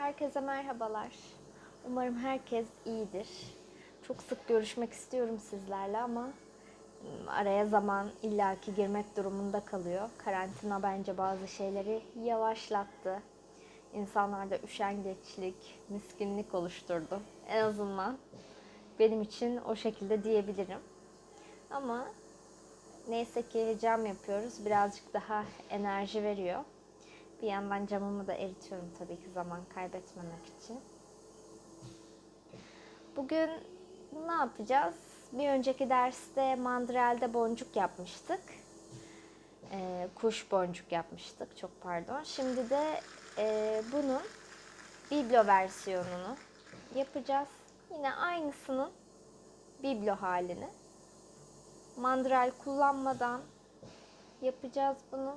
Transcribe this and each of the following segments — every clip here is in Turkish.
Herkese merhabalar. Umarım herkes iyidir. Çok sık görüşmek istiyorum sizlerle ama araya zaman illaki girmek durumunda kalıyor. Karantina bence bazı şeyleri yavaşlattı. İnsanlarda üşengeçlik, miskinlik oluşturdu. En azından benim için o şekilde diyebilirim. Ama neyse ki cam yapıyoruz. Birazcık daha enerji veriyor. Bir yandan camımı da eritiyorum tabii ki zaman kaybetmemek için. Bugün ne yapacağız? Bir önceki derste mandrelde boncuk yapmıştık. Ee, kuş boncuk yapmıştık. Çok pardon. Şimdi de e, bunun biblo versiyonunu yapacağız. Yine aynısının biblo halini. Mandrel kullanmadan yapacağız bunu.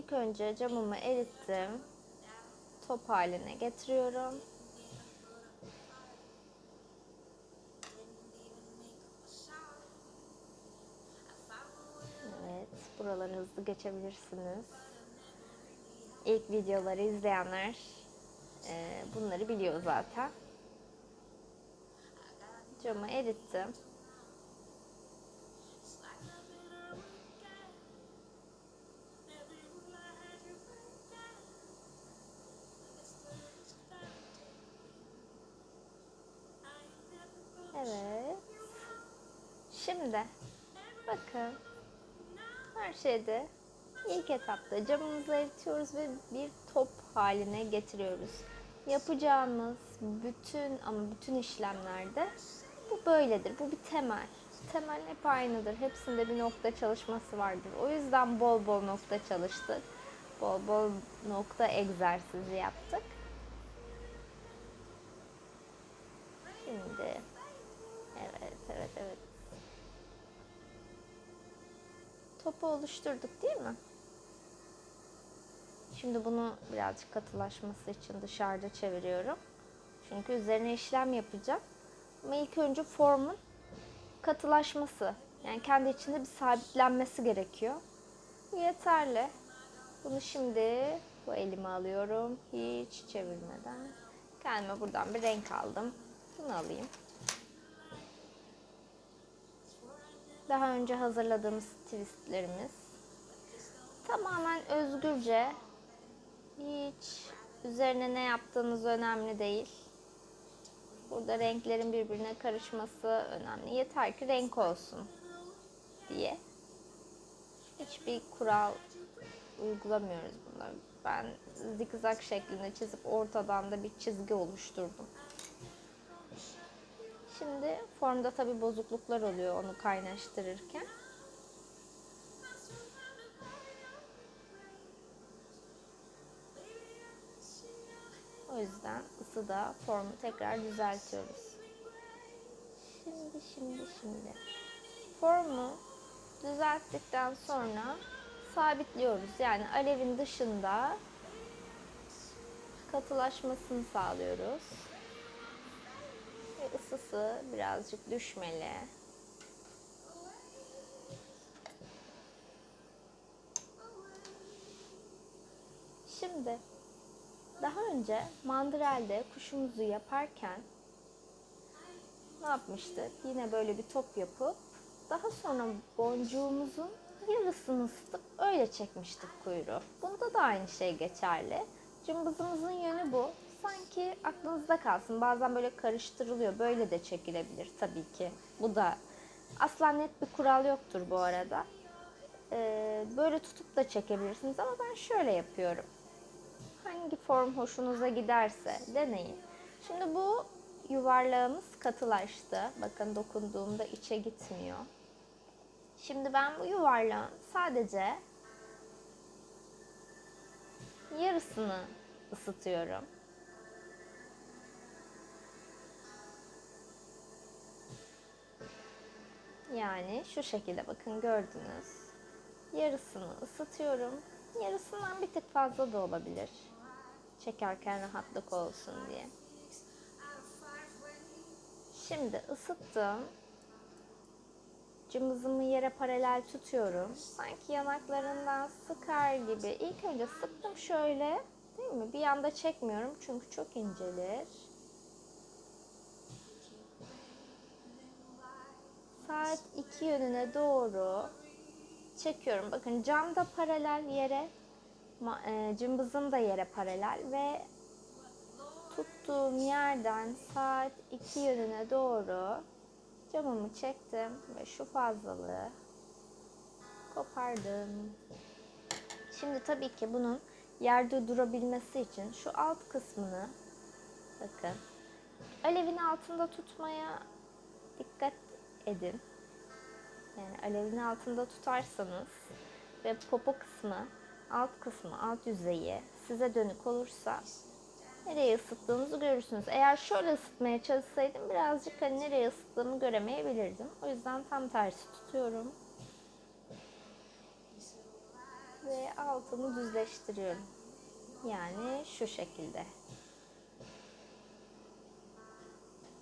İlk önce camımı erittim. Top haline getiriyorum. Evet, buraları hızlı geçebilirsiniz. İlk videoları izleyenler e, bunları biliyor zaten. Camı erittim. Şimdi bakın her şeyde ilk etapta camımızı eritiyoruz ve bir top haline getiriyoruz. Yapacağımız bütün ama bütün işlemlerde bu böyledir. Bu bir temel. Temel hep aynıdır. Hepsinde bir nokta çalışması vardır. O yüzden bol bol nokta çalıştık. Bol bol nokta egzersizi yaptık. Şimdi Topu oluşturduk değil mi? Şimdi bunu birazcık katılaşması için dışarıda çeviriyorum. Çünkü üzerine işlem yapacağım. Ama ilk önce formun katılaşması. Yani kendi içinde bir sabitlenmesi gerekiyor. Yeterli. Bunu şimdi bu elime alıyorum. Hiç çevirmeden. Kendime buradan bir renk aldım. Bunu alayım. Daha önce hazırladığımız twistlerimiz. Tamamen özgürce. Hiç üzerine ne yaptığınız önemli değil. Burada renklerin birbirine karışması önemli. Yeter ki renk olsun diye. Hiçbir kural uygulamıyoruz bunda. Ben zikzak şeklinde çizip ortadan da bir çizgi oluşturdum. Şimdi formda tabi bozukluklar oluyor onu kaynaştırırken. Yüzden ısıda formu tekrar düzeltiyoruz. Şimdi şimdi şimdi. Formu düzelttikten sonra sabitliyoruz. Yani alevin dışında katılaşmasını sağlıyoruz. Ve ısısı birazcık düşmeli. Şimdi daha önce mandrelde kuşumuzu yaparken ne yapmıştık? Yine böyle bir top yapıp daha sonra boncuğumuzun yarısını ısıtıp öyle çekmiştik kuyruğu. Bunda da aynı şey geçerli. Cımbızımızın yönü bu. Sanki aklınızda kalsın. Bazen böyle karıştırılıyor. Böyle de çekilebilir tabii ki. Bu da asla net bir kural yoktur bu arada. Ee, böyle tutup da çekebilirsiniz ama ben şöyle yapıyorum. Hangi form hoşunuza giderse deneyin. Şimdi bu yuvarlağımız katılaştı. Bakın dokunduğumda içe gitmiyor. Şimdi ben bu yuvarlağın sadece yarısını ısıtıyorum. Yani şu şekilde bakın gördünüz. Yarısını ısıtıyorum. Yarısından bir tık fazla da olabilir. Çekerken rahatlık olsun diye. Şimdi ısıttım. cımbızımı yere paralel tutuyorum. Sanki yanaklarından sıkar gibi. İlk önce sıktım şöyle. Değil mi? Bir anda çekmiyorum çünkü çok incelir. Saat iki yönüne doğru çekiyorum. Bakın cam da paralel yere, cımbızım da yere paralel ve tuttuğum yerden saat iki yönüne doğru camımı çektim ve şu fazlalığı kopardım. Şimdi tabii ki bunun yerde durabilmesi için şu alt kısmını bakın alevin altında tutmaya dikkat edin. Yani alevin altında tutarsanız ve popo kısmı, alt kısmı, alt yüzeyi size dönük olursa nereye ısıttığınızı görürsünüz. Eğer şöyle ısıtmaya çalışsaydım birazcık hani nereye ısıttığımı göremeyebilirdim. O yüzden tam tersi tutuyorum. Ve altını düzleştiriyorum. Yani şu şekilde.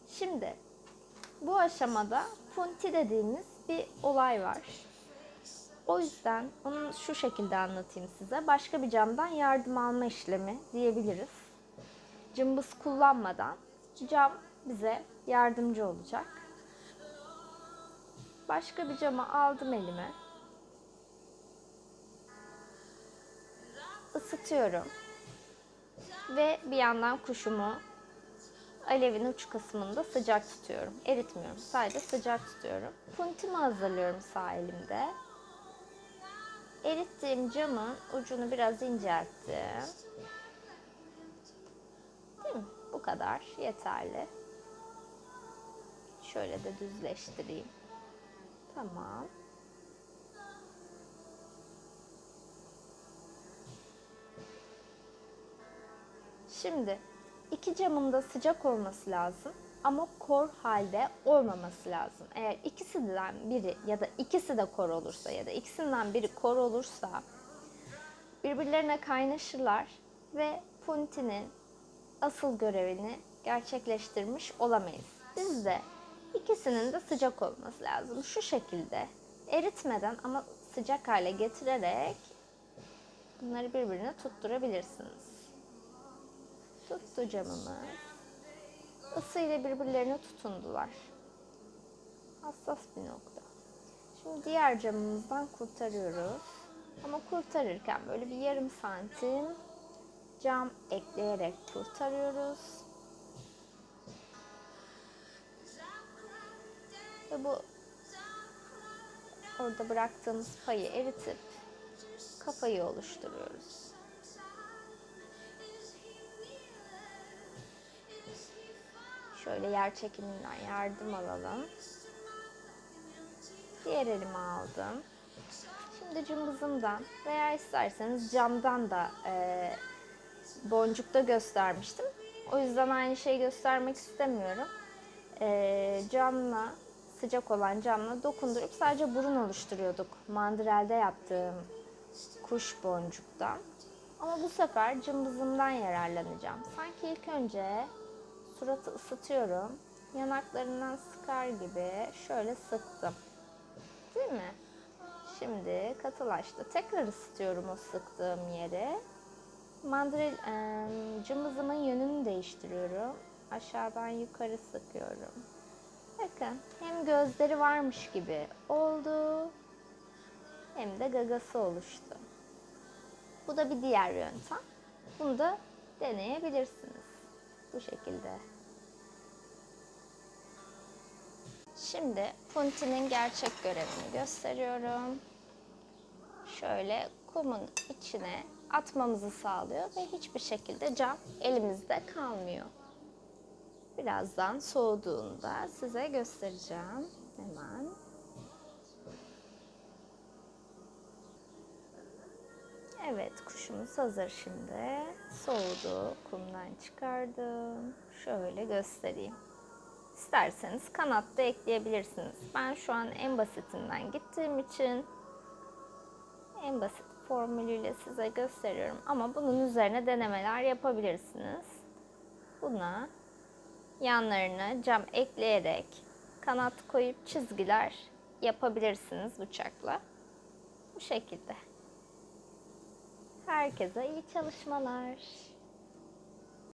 Şimdi bu aşamada punti dediğimiz bir olay var. O yüzden onu şu şekilde anlatayım size. Başka bir camdan yardım alma işlemi diyebiliriz. Cımbız kullanmadan cam bize yardımcı olacak. Başka bir camı aldım elime. Isıtıyorum. Ve bir yandan kuşumu alevin uç kısmında sıcak tutuyorum. Eritmiyorum. Sadece sıcak tutuyorum. Puntimi hazırlıyorum sağ elimde. Erittiğim camın ucunu biraz incelttim. Değil mi? Bu kadar yeterli. Şöyle de düzleştireyim. Tamam. Şimdi iki camın da sıcak olması lazım ama kor halde olmaması lazım. Eğer ikisinden biri ya da ikisi de kor olursa ya da ikisinden biri kor olursa birbirlerine kaynaşırlar ve puntinin asıl görevini gerçekleştirmiş olamayız. Biz de ikisinin de sıcak olması lazım. Şu şekilde eritmeden ama sıcak hale getirerek bunları birbirine tutturabilirsiniz. Tuttu camımız. Isıyla birbirlerine tutundular. Hassas bir nokta. Şimdi diğer camımızdan kurtarıyoruz. Ama kurtarırken böyle bir yarım santim cam ekleyerek kurtarıyoruz. Ve bu orada bıraktığımız payı eritip kafayı oluşturuyoruz. Şöyle yer çekiminden yardım alalım. Diğer elime aldım. Şimdi cımbızımdan veya isterseniz camdan da e, boncukta göstermiştim. O yüzden aynı şeyi göstermek istemiyorum. E, camla, sıcak olan camla dokundurup sadece burun oluşturuyorduk. Mandrelde yaptığım kuş boncuktan. Ama bu sefer cımbızımdan yararlanacağım. Sanki ilk önce suratı ısıtıyorum. Yanaklarından sıkar gibi şöyle sıktım. Değil mi? Şimdi katılaştı. Tekrar ısıtıyorum o sıktığım yeri. Mandril, e, cımbızımın yönünü değiştiriyorum. Aşağıdan yukarı sıkıyorum. Bakın hem gözleri varmış gibi oldu hem de gagası oluştu. Bu da bir diğer yöntem. Bunu da deneyebilirsiniz. Bu şekilde. Şimdi puntinin gerçek görevini gösteriyorum. Şöyle kumun içine atmamızı sağlıyor ve hiçbir şekilde cam elimizde kalmıyor. Birazdan soğuduğunda size göstereceğim. Hemen. Evet kuşumuz hazır şimdi. Soğudu. Kumdan çıkardım. Şöyle göstereyim. İsterseniz kanat da ekleyebilirsiniz. Ben şu an en basitinden gittiğim için en basit formülüyle size gösteriyorum. Ama bunun üzerine denemeler yapabilirsiniz. Buna yanlarına cam ekleyerek kanat koyup çizgiler yapabilirsiniz bıçakla. Bu şekilde. Herkese iyi çalışmalar.